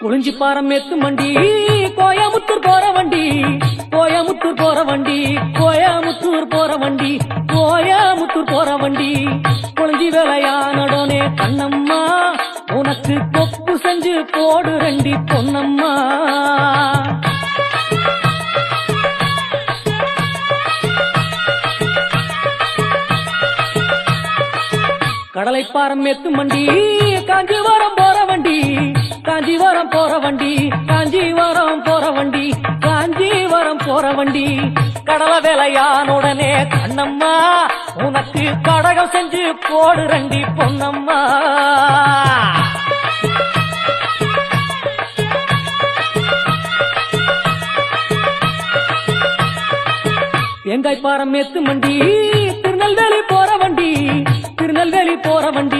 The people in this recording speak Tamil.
குறிஞ்சி பாரம் எத்து மண்டி கோயமுத்தூர் போற வண்டி கோயமுத்தூர் போற வண்டி கோயமுத்தூர் போற வண்டி கோயமுத்தூர் போற வண்டி. குளிஞ்சி வேலையானடனே கண்ணம்மா உனக்கு கொப்பு செஞ்சு போடு ரெண்டி பொன்னம்மா. கடலைப்பாரம் எத்து மண்டி காஞ்சிபுரம் போற போற வண்டி காஞ்சிவரம் போற வண்டி காஞ்சிவரம் போற வண்டி. கடல வேலையான உடனே கண்ணம்மா உனக்கு கடகம் செஞ்சு போடு ரண்டி பொன்னம்மா. எங்காய் பாரம் எத்து மண்டி போற வண்டி திருநெல்வேலி போற வண்டி திருநெல்வேலி போற வண்டி.